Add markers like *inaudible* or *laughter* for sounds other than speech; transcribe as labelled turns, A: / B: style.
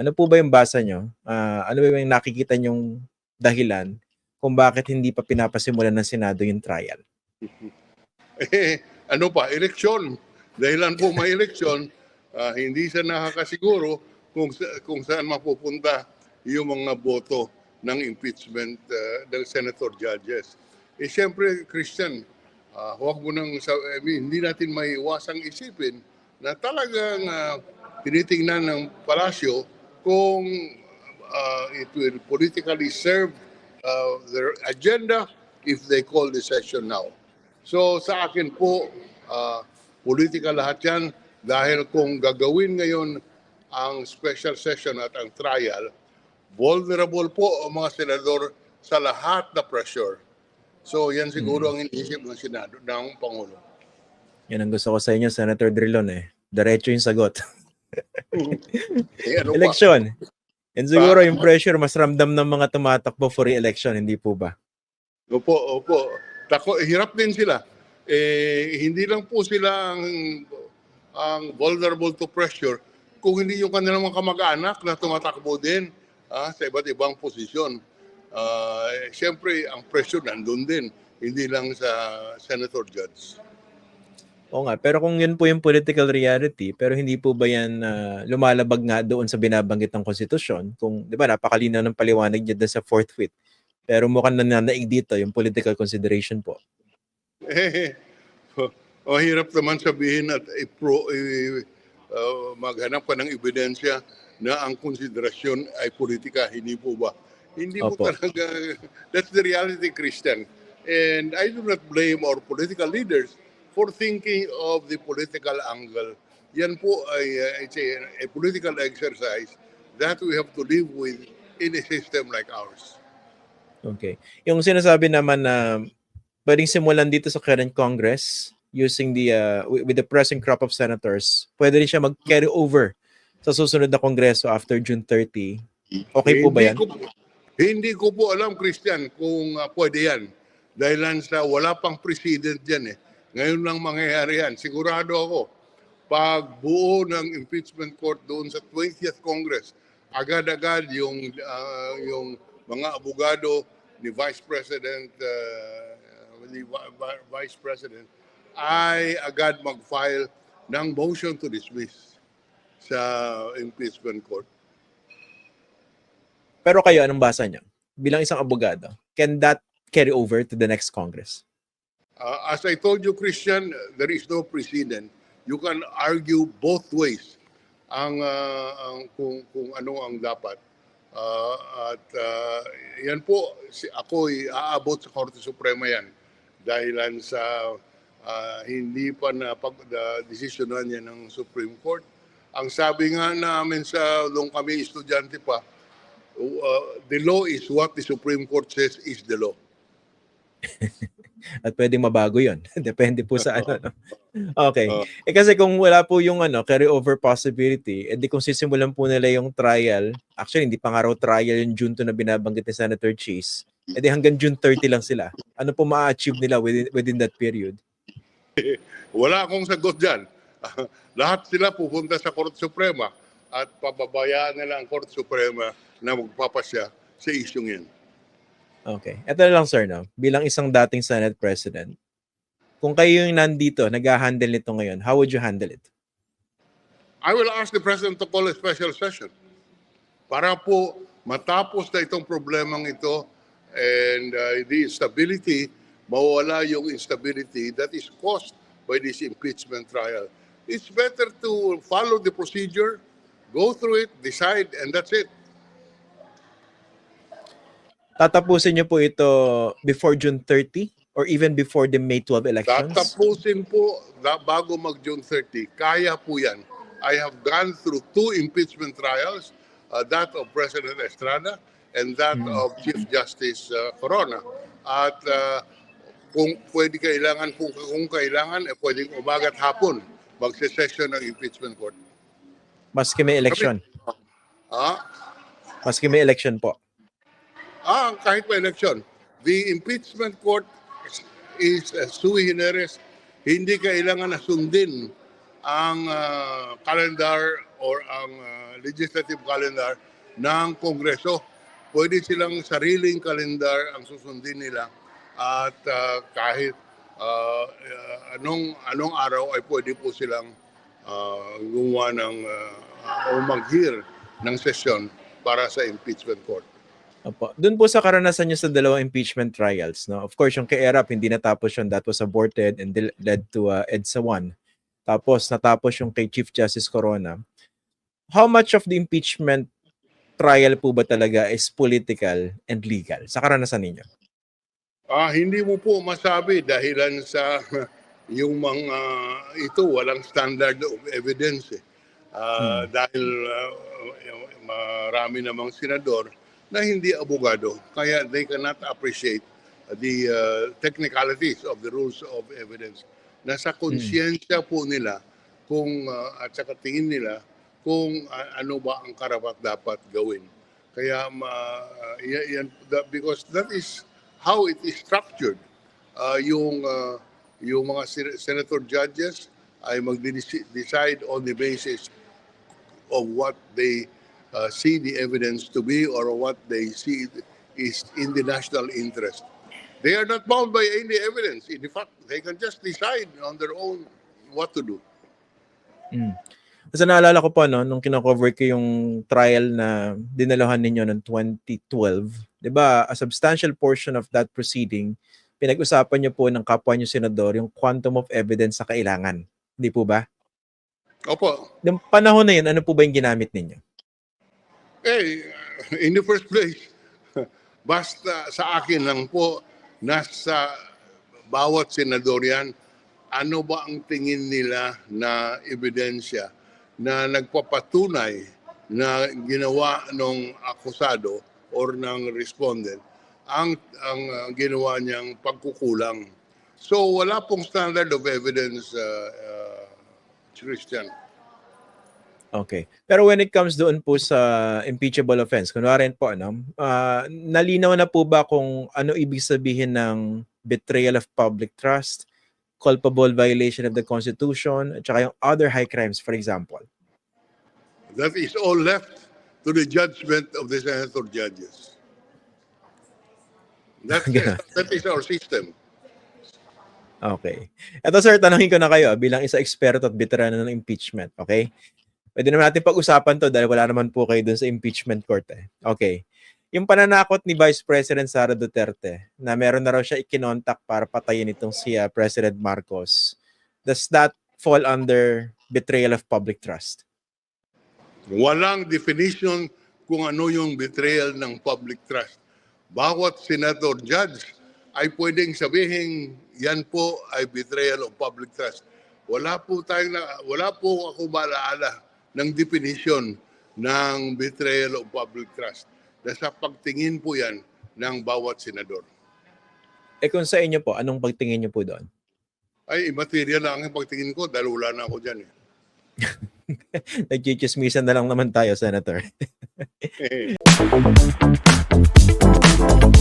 A: Ano po ba yung basa nyo? Ah, ano ba yung nakikita nyong dahilan kung bakit hindi pa pinapasimulan ng Senado yung trial? *laughs*
B: Eh, ano pa, eleksyon. Dahilan po may eleksyon, ah, hindi siya nakakasiguro kung, kung saan mapupunta yung mga boto ng impeachment ah, ng senator judges. Eh siyempre, Christian, ah, huwag mo nang, I mean, hindi natin may iwasang isipin na talagang ah, tinitingnan ng palasyo kung ah, it will politically serve ah, their agenda if they call the session now. So sa akin po, uh, politika lahat yan dahil kung gagawin ngayon ang special session at ang trial, vulnerable po ang mga senador sa lahat na pressure. So yan siguro ang iniisip ng Senado, ng Pangulo.
A: Yan ang gusto ko sa inyo, Senator Drilon eh. Diretso yung sagot. *laughs*
B: Eh, ano
A: election. And siguro yung pressure mas ramdam ng mga tumatakbo for re-election, hindi po ba?
B: Opo, opo. Tako, hirap din sila. Eh, hindi lang po sila ang, ang vulnerable to pressure kung hindi yung kanilang mga kamag-anak na tumatakbo din ah, sa iba't ibang posisyon. Eh, Siyempre, ang pressure nandun din, hindi lang sa senator judge.
A: Oo nga, pero kung yun po yung political reality, pero hindi po ba yan ah, lumalabag nga doon sa binabanggit ng konstitusyon? Kung, di ba, napakalinaw ng paliwanag niya sa fourth fifth. Pero mukhang nananaig dito yung political consideration po.
B: Eh, *laughs* o hirap naman sabihin at i-pro, i- uh, maghanap ka ng ebidensya na ang konsiderasyon ay politika, hindi po ba? Hindi po
A: Opo.
B: talaga, *laughs* that's the reality, Christian. And I do not blame our political leaders for thinking of the political angle. Yan po ay uh, it's a, a political exercise that we have to live with in a system like ours.
A: Okay. Yung sinasabi naman na pwedeng simulan dito sa current Congress using the uh, with the present crop of senators, pwede rin siya mag-carry over sa susunod na Kongreso after June 30. Okay po ba yan?
B: Hindi ko, hindi ko po alam, Christian, kung uh, pwede yan. Dahil sa wala pang president yan eh. Ngayon lang mangyayari yan. Sigurado ako, pag buo ng impeachment court doon sa 20th Congress, agad-agad yung, uh, yung mga abogado ni Vice President, uh, ni Vi- Vi- Vice President, ay agad mag-file ng motion to dismiss sa impeachment court.
A: Pero kayo, anong basa niyo? Bilang isang abogado, can that carry over to the next Congress?
B: Uh, as I told you, Christian, there is no precedent. You can argue both ways ang, uh, ang kung, kung ano ang dapat. Uh, at uh, yan po, si, ako'y aabot sa Korte Suprema yan dahilan sa uh, hindi pa na pag uh, desisyonan yan ng Supreme Court. Ang sabi nga namin sa nung kami estudyante pa, uh, the law is what the Supreme Court says is the law. *laughs*
A: At pwedeng mabago yon *laughs* Depende po sa ano. no? Okay. Eh kasi kung wala po yung ano, carry over possibility, edi kung sisimulan po nila yung trial, actually hindi pa nga raw trial yung June 2 na binabanggit ni Senator Cheese, edi hanggang June 30 lang sila. Ano po ma-achieve nila within, within that period? *laughs*
B: Wala akong sagot dyan. *laughs* Lahat sila pupunta sa Korte Suprema at pababayaan nila ang Korte Suprema na magpapasya sa isyong yan.
A: Okay. Ito na lang sir, no? bilang isang dating Senate President, kung kayo yung nandito, nag-handle nito ngayon, how would you handle it?
B: I will ask the President to call a special session para po matapos na itong problemang ito and uh, the instability, mawala yung instability that is caused by this impeachment trial. It's better to follow the procedure, go through it, decide, and that's it.
A: Tatapusin niyo po ito before June 30 or even before the May 12 elections?
B: Tatapusin po na bago mag-June 30. Kaya po yan. I have gone through two impeachment trials, uh, that of President Estrada and that of Chief Justice uh, Corona. At uh, kung pwede kailangan, kung, kung kailangan, eh, pwedeng umaga at hapon magse-session ng impeachment court.
A: Maski may election.
B: Ah,
A: Maski may election po.
B: Ah kahit may election. The impeachment court is uh, sui generis. Hindi kailangan na sundin ang uh, calendar or ang ah, legislative calendar ng Kongreso. Pwede silang sariling kalendar ang susundin nila at ah, kahit ah, ah, anong anong araw ay pwede po silang ah, gumawa ng ah, o mag-hear ng sesyon para sa impeachment court.
A: Opo. Doon po sa karanasan niyo sa dalawang impeachment trials, no? Of course, yung kay Erap, hindi natapos yun. That was aborted and led to uh, EDSA 1. Tapos, natapos yung kay Chief Justice Corona. How much of the impeachment trial po ba talaga is political and legal sa karanasan ninyo?
B: Ah, hindi mo po masabi dahilan sa *laughs* yung mga ito walang standard of evidence eh. Ah, dahil ah, marami namang senador na hindi abogado kaya they cannot appreciate the ah, technicalities of the rules of evidence. Nasa konsyensya po nila kung ah, at saka tingin nila kung ah, ano ba ang karapat dapat gawin. Kaya ah, yan, that- because that is how it is structured. Uh, yung uh, yung mga sen- senator judges ay mag-decide on the basis of what they uh, see the evidence to be or what they see is in the national interest. They are not bound by any evidence. In fact, they can just decide on their own what to do.
A: Mm. Kasi naalala ko po, no, nung kinakover ko yung trial na dinalahan ninyo noong 2012, di ba, a substantial portion of that proceeding, pinag-usapan niyo po ng kapwa niyo senador yung quantum of evidence sa kailangan. Hindi po ba?
B: Opo,
A: Noong panahon na yun, ano po ba yung ginamit ninyo?
B: Eh, in the first place, *laughs* basta sa akin lang po, nasa bawat senador yan, ano ba ang tingin nila na ebidensya na nagpapatunay na ginawa ng akusado or ng respondent ang ang ginawa niyang pagkukulang. So wala pong standard of evidence uh, uh, Christian.
A: Okay. Pero when it comes doon po sa impeachable offense, kunwari po, ano, ah, nalinaw na po ba kung ano ibig sabihin ng betrayal of public trust, culpable violation of the Constitution, at saka yung other high crimes, for example?
B: That is all left to the judgment of the senator judges. That's, *laughs*
A: Ganun.
B: that is our system.
A: Okay. Ito sir, tanongin ko na kayo bilang isa eksperto at veterano ng impeachment, okay? Pwede naman natin pag-usapan to dahil wala naman po kayo dun sa impeachment court eh. Okay. Yung pananakot ni Vice President Sara Duterte na meron na raw siya ikinontak para patayin itong si ah, President Marcos, does that fall under betrayal of public trust?
B: Walang definition kung ano yung betrayal ng public trust. Bawat senator judge ay pwedeng sabihin yan po ay betrayal of public trust. Wala po tayong na, wala po ako malaala ng definition ng betrayal of public trust. Nasa pagtingin po yan ng bawat senador.
A: Eh kung sa inyo po, anong pagtingin niyo po doon?
B: Ay, immaterial lang ang pagtingin ko dahil wala na ako dyan. Eh. *laughs*
A: Nagchichismisan na lang naman tayo, Senator.
B: Eh. *laughs*